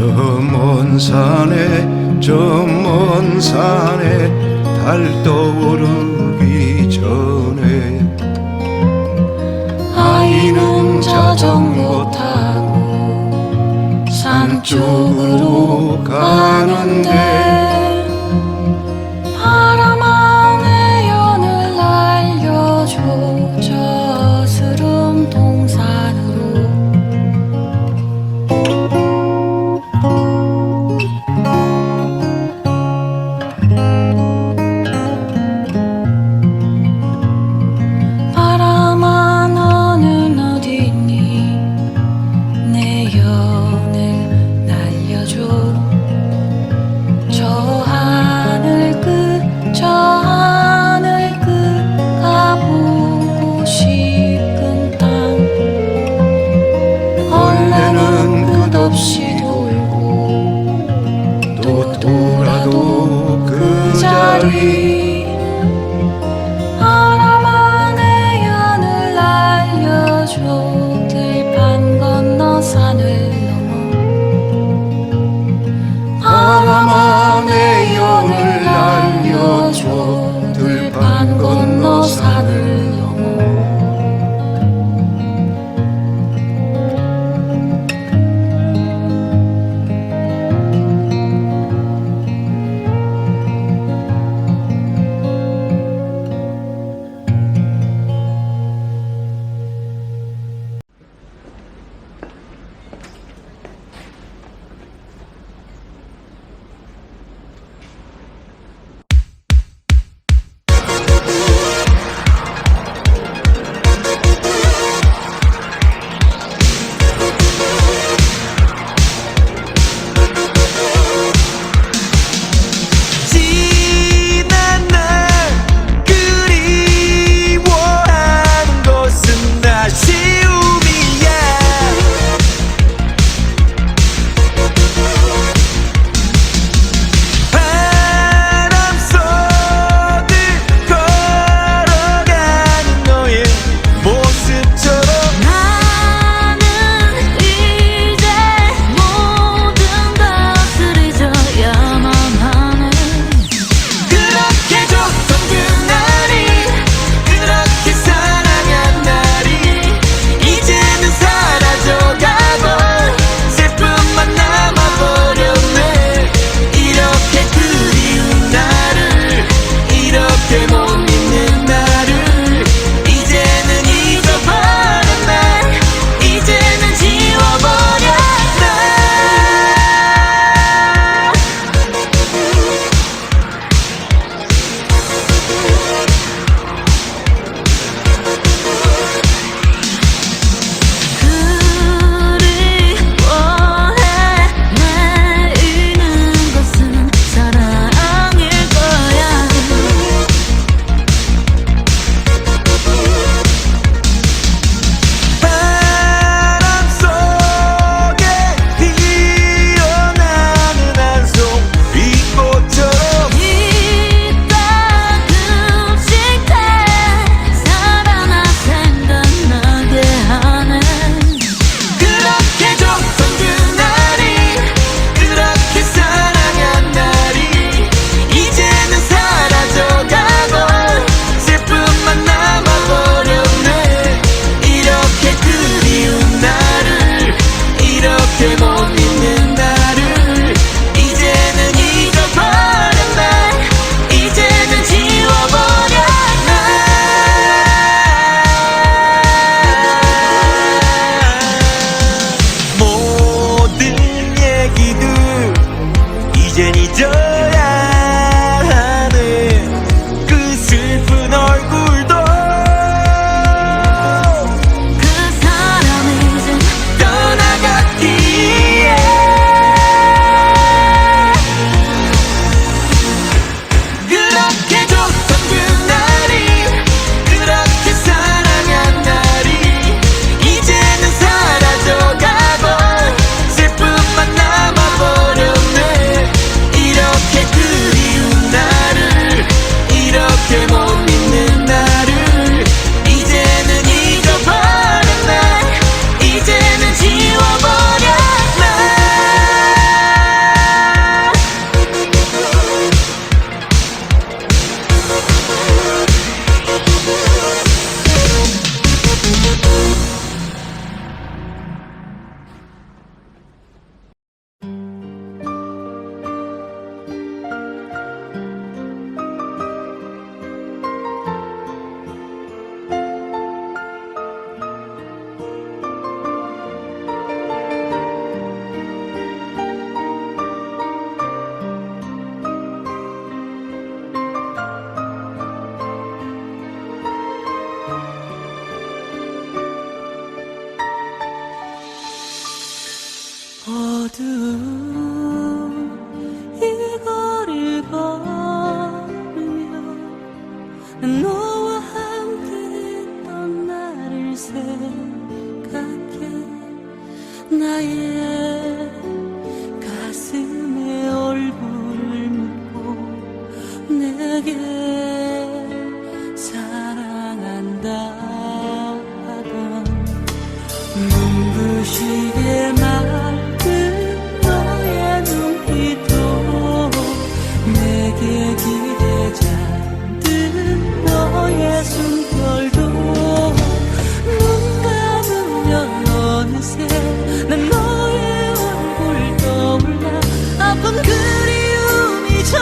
저먼 산에 저 먼 산에 달 떠오르기 전에. 아이는 자전거 타고 산 쪽으로 가는데 Tamam ey 한다던 눈부시게 만든 너의 눈빛도 내게 기대 잔든 너의 숨결도 눈 감으면 어느새 난 너의 얼굴 떠올라 아픈 그리움이 져